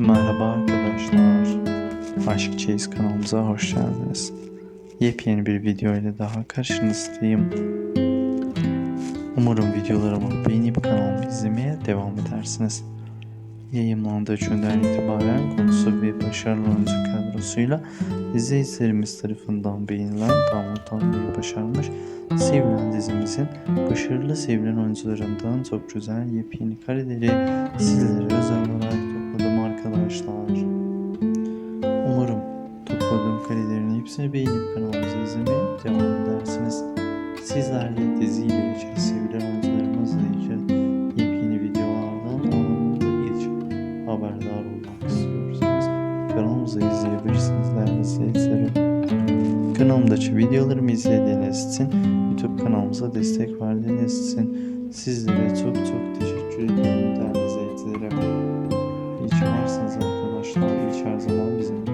Merhaba arkadaşlar. Aşk Çeyiz kanalımıza hoş geldiniz. Yepyeni bir video ile daha karşınızdayım. Umarım videolarımı beğenip kanalımı izlemeye devam edersiniz. Yayınlandığı günden itibaren konusu ve başarılı oyuncu kadrosuyla izleyicilerimiz tarafından beğenilen damlatanmayı başarmış Sevilen dizimizin başarılı sevilen oyuncularından çok güzel yepyeni kareleri sizlere özel olarak karelerin hepsini beğenip kanalımızı izlemeye devam edersiniz. Sizler de diziyle ilgili sevilen oyuncularımızla ilgili yepyeni videolardan anında ilk haberdar olmak istiyorsanız kanalımızı izleyebilirsiniz değerli izleyicilerim. Kanalımdaki videolarımı izlediğiniz için YouTube kanalımıza destek verdiğiniz için sizlere çok çok teşekkür ediyorum değerli izleyicilerim. İyi ki arkadaşlar.